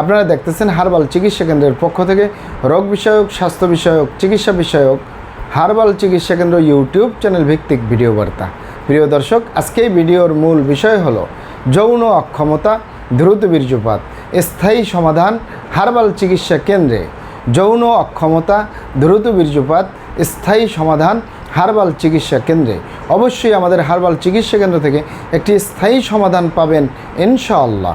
আপনারা দেখতেছেন হারবাল চিকিৎসা কেন্দ্রের পক্ষ থেকে রোগ বিষয়ক, স্বাস্থ্য বিষয়ক, চিকিৎসা বিষয়ক, হারবাল চিকিৎসা কেন্দ্র ইউটিউব চ্যানেল ভিত্তিক ভিডিও বার্তা। প্রিয় দর্শক, আজকে ভিডিওর মূল বিষয় হলো যৌন অক্ষমতা, দ্রুত বীর্যপাত, স্থায়ী সমাধান, হারবাল চিকিৎসা কেন্দ্রে যৌন অক্ষমতা, দ্রুত বীর্যপাত, স্থায়ী সমাধান, হারবাল চিকিৎসা কেন্দ্রে। অবশ্যই আমাদের হারবাল চিকিৎসা কেন্দ্র থেকে একটি স্থায়ী সমাধান পাবেন ইনশাআল্লাহ।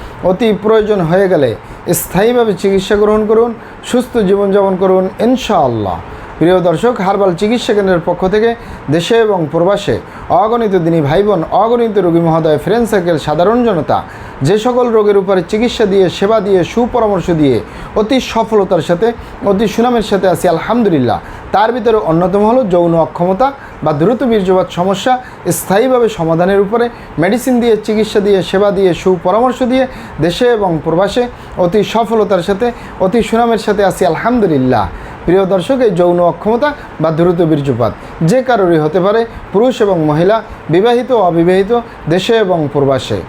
অতি প্রয়োজন হয়ে গেলে স্থায়ীভাবে চিকিৎসা গ্রহণ করুন, সুস্থ জীবনযাপন করুন, ইনশাআল্লাহ। প্রিয় দর্শক, হারবাল চিকিৎসা কেন্দ্রের পক্ষ থেকে দেশে এবং প্রবাসে অগণিত দিনী ভাই বোন অগণিত রোগী মহোদয়, ফ্রেন্ড সার্কেল, সাধারণ জনতা, যে সকল রোগের উপরে চিকিৎসা দিয়ে, সেবা দিয়ে, সুপরামর্শ দিয়ে অতি সফলতার সাথে, অতি সুনামের সাথে আছি, আলহামদুলিল্লাহ। তার ভিতরে অন্যতম হলো যৌন অক্ষমতা বা দ্রুত বীর্যপাত সমস্যা স্থায়ীভাবে সমাধানের উপরে মেডিসিন দিয়ে, চিকিৎসা দিয়ে, সেবা দিয়ে, সুপরামর্শ দিয়ে দেশে এবং প্রবাসে অতি সফলতার সাথে, অতি সুনামের সাথে আসি আলহামদুলিল্লাহ। প্রিয় দর্শক, এই যৌন অক্ষমতা বা দ্রুত বীর্যপাত যে কারোরই হতে পারে, পুরুষ এবং মহিলা, বিবাহিত অবিবাহিত, দেশে এবং প্রবাসে।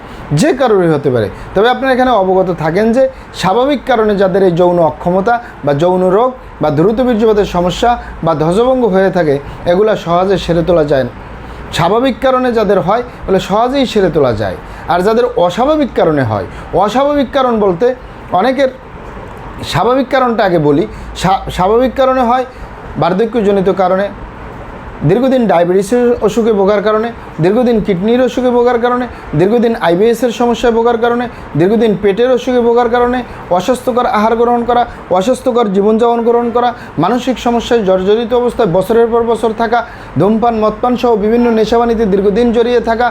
যে কারোরই হতে পারে। তবে আপনারা এখানে অবগত থাকেন যে, স্বাভাবিক কারণে যাদের এই যৌন অক্ষমতা বা যৌন রোগ বা দ্রুত বীর্যপাতের সমস্যা বা ধ্বজভঙ্গ হয়ে থাকে, এগুলা সহজে সেরে তোলা যায় না। স্বাভাবিক কারণে যাদের হয় বলে সহজেই সেরে তোলা যায়। আর যাদের অস্বাভাবিক কারণে হয়, অস্বাভাবিক কারণ বলতে অনেকের স্বাভাবিক কারণটা আগে বলি। স্বাভাবিক কারণে হয় বার্ধক্যজনিত কারণে দীর্ঘদিন ডায়াবেটিসের অসুখে ভোগার কারণে, দীর্ঘদিন কিডনির অসুখে ভোগার কারণে, দীর্ঘদিন আইবিএসের সমস্যায় ভোগার কারণে, দীর্ঘদিন পেটের অসুখে ভোগার কারণে, অস্বাস্থ্যকর আহার গ্রহণ করা, অস্বাস্থ্যকর জীবনযাপন গ্রহণ করা, মানসিক সমস্যায় জর্জরিত অবস্থায় বছরের পর বছর থাকা, ধূমপান, মদপান সহ বিভিন্ন নেশাবানিতে দীর্ঘদিন জড়িয়ে থাকা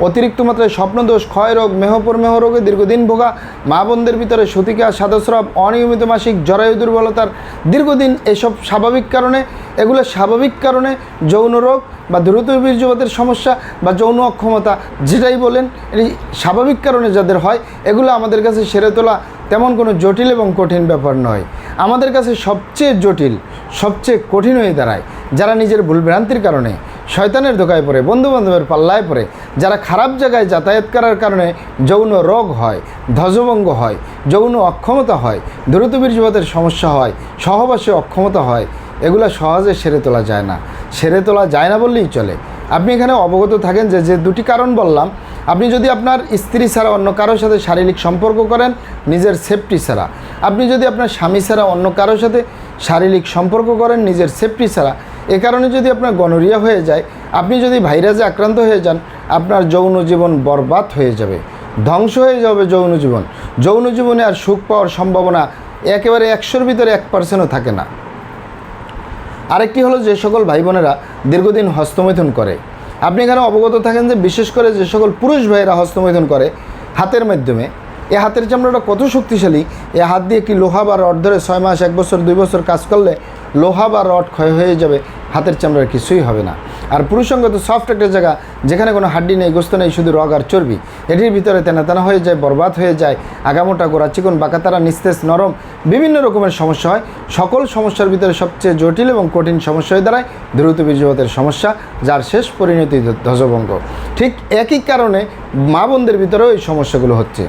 অতিরিক্ত মাত্রায় স্বপ্নদোষ ক্ষয় রোগ মেহপর মেহ রোগে দীর্ঘদিন ভোগা, মা বোনদের ভিতরে সতিকা সাদস্রাব অনিয়মিত মাসিক জরায়ু দুর্বলতার দীর্ঘদিন এসব স্বাভাবিক কারণে, এগুলো স্বাভাবিক কারণে যৌন রোগ বা দ্রুত বীর্যপাতের সমস্যা বা যৌন অক্ষমতা যেটাই বলেন, এই স্বাভাবিক কারণে যাদের হয়, এগুলো আমাদের কাছে সেরে তোলা তেমন কোনো জটিল এবং কঠিন ব্যাপার নয়। আমাদের কাছে সবচেয়ে জটিল, সবচেয়ে কঠিন হয়ে দাঁড়ায় যারা নিজের ভুলভ্রান্তির কারণে শয়তানের ধোকায় পড়ে, বন্ধুবান্ধবের পাল্লায় পড়ে। যারা খারাপ জায়গায় যাতায়াত করার কারণে যৌন রোগ হয়, ধ্বজভঙ্গ হয়, যৌন অক্ষমতা হয়, দ্রুত বীর্যপাতের সমস্যা হয়, সহবাসে অক্ষমতা হয়, এগুলো সহজে সেরে তোলা যায় না। সেরে তোলা যায় না বললেই চলে। আপনি এখানে অবগত থাকেন যে যে দুটি কারণ বললাম, আপনি যদি আপনার স্ত্রী ছাড়া অন্য কারোর সাথে শারীরিক সম্পর্ক করেন, নিজের সেফটি ছাড়া। আপনি যদি আপনার স্বামী ছাড়া অন্য কারোর সাথে শারীরিক সম্পর্ক করেন, নিজের সেফটি ছাড়া এ কারণে যদি আপনার গনোরিয়া হয়ে যায়, আপনি যদি ভাইরাসে আক্রান্ত হয়ে যান, আপনার যৌন জীবন বরবাদ হয়ে যাবে, ধ্বংস হয়ে যাবে যৌন জীবন। যৌন জীবনে আর সুখ পাওয়ার সম্ভাবনা একেবারে একশোর ভিতরে এক পার্সেন্টও থাকে না। আরেকটি হলো যে সকল ভাই বোনেরা দীর্ঘদিন হস্তমৈথুন করে। আপনি এখানে অবগত থাকেন যে বিশেষ করে যে সকল পুরুষ ভাইয়েরা হস্তমৈথুন করে হাতের মাধ্যমে, এ হাতের চামড়াটা কত শক্তিশালী, এ হাত দিয়ে কি লোহা বা রড ধরে ছয় মাস, এক বছর, দুই বছর কাজ করলে লোহা বা রড ক্ষয় হয়ে যাবে, হাতের চামড়ার কিছুই হবে না। আর পুরুষঙ্গ তো সফট একটা জায়গা, যেখানে কোনো হাড্ডি নেই, গোস্ত নেই, শুধু রগ আর চর্বি। এটির ভিতরে তেনা তেনা হয়ে যায়, বরবাদ হয়ে যায়, আগামোটা গোড়া চিকন বাঁকাতারা নিস্তেজ, নরম, বিভিন্ন রকমের সমস্যা হয়। সকল সমস্যার ভিতরে সবচেয়ে জটিল এবং কঠিন সমস্যা হয়ে দাঁড়ায় দ্রুত বীর্যপাতের সমস্যা, যার শেষ পরিণতি ধ্বজভঙ্গ। ঠিক একই কারণে মা বোনদের ভিতরেও এই সমস্যাগুলো হচ্ছে।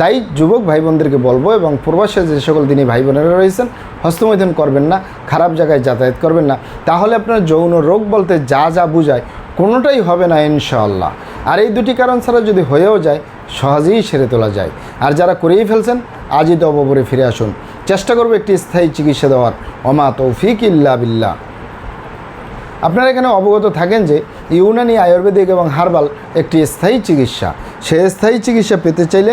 তাই যুবক ভাই বোনদেরকে বলব এবং প্রবাসে যে সকল দিনী ভাই বোনেরা রয়েছেন, হস্তমৈথুন করবেন না, খারাপ জায়গায় যাতায়াত করবেন না। তাহলে আপনার যৌন রোগ বলতে যা যা বুঝায়, কোনোটাই হবে না ইনশাআল্লাহ। আর এই দুটি কারণ ছাড়া যদি হয়েও যায়, সহজেই সেরে তোলা যায়। আর যারা করেই ফেলছেন, আজই অবপরে ফিরে আসুন। চেষ্টা করব একটি স্থায়ী চিকিৎসা দেওয়ার। অমা তৌফিক ইল্লা বিল্লাহ। আপনারা এখানে অবগত থাকেন যে ইউনানি আয়ুর্বেদিক এবং হার্বাল একটি স্থায়ী চিকিৎসা। সেই স্থায়ী চিকিৎসা পেতে চাইলে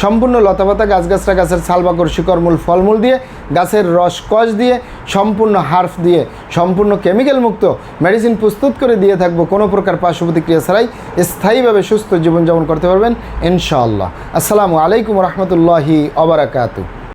সম্পূর্ণ লতাপাতা গাছগাছরা গাছের সালবাকর শিকড়মূল ফলমূল দিয়ে, গাছের রস, কষ দিয়ে, সম্পূর্ণ হার্ফ দিয়ে, সম্পূর্ণ কেমিক্যাল মুক্ত, মেডিসিন প্রস্তুত করে দিয়ে থাকব কোনো প্রকার পার্শ্ব প্রতিক্রিয়া ছাড়াই। স্থায়ীভাবে সুস্থ জীবনযাপন করতে পারবেন, ইনশাআল্লাহ। আসসালামু আলাইকুম রহমতুল্লাহি অবরাকাতু